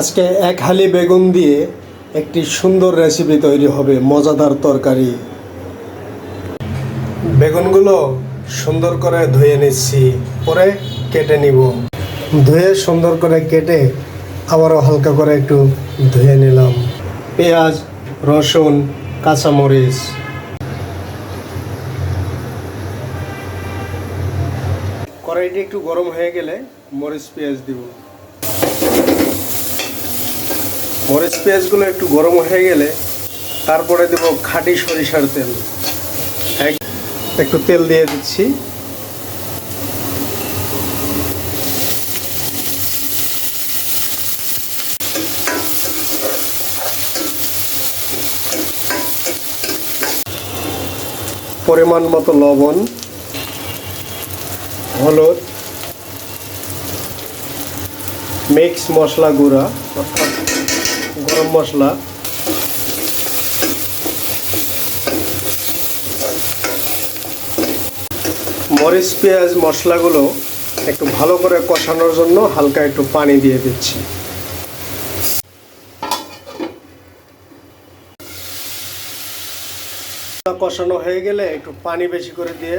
আজকে এক হালি বেগুন দিয়ে একটি সুন্দর রেসিপি তৈরি হবে, মজাদার তরকারি। বেগুনগুলো সুন্দর করে ধুয়ে নিচ্ছি, পরে কেটে নিব। ধুয়ে সুন্দর করে কেটে আবারও হালকা করে একটু ধুয়ে নিলাম। পেঁয়াজ, রসুন, কাঁচামরিচ। কড়াইটি একটু গরম হয়ে গেলে মরিচ, পেঁয়াজ দিব। মরিচ পেঁয়াজগুলো একটু গরম হয়ে গেলে তারপরে দেব খাঁটি সরিষার তেল। এক একটু তেল দিয়ে দিচ্ছি। পরিমাণ মতো লবণ, হলুদ, মিক্স মশলা গুঁড়া। গরম মশলা। মরিচ, পেঁয়াজ, মশলাগুলো একটু ভালো করে কষানোর জন্য হালকা একটু পানি দিয়ে দিচ্ছি। কষানো হয়ে গেলে একটু পানি বেশি করে দিয়ে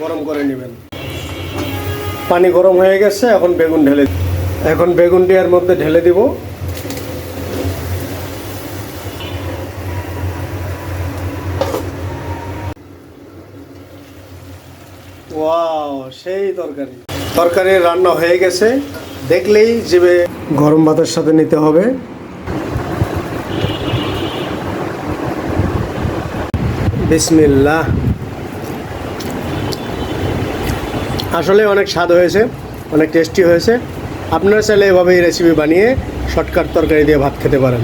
গরম করে নেবেন। পানি গরম হয়ে গেছে, এখন বেগুন ঢেলে এখন বেগুনটি এর মধ্যে ঢেলে দিব। ওয়াও সেই তরকারি। তরকারি রান্না হয়ে গেছে। দেখলেই জিভে গরম ভাতের সাথে নিতে হবে। বিসমিল্লাহ। আসলে অনেক স্বাদ হয়েছে, অনেক টেস্টি হয়েছে। আপনারা চাইলে এভাবে এই রেসিপি বানিয়ে শর্টকাট তরকারি দিয়ে ভাত খেতে পারেন।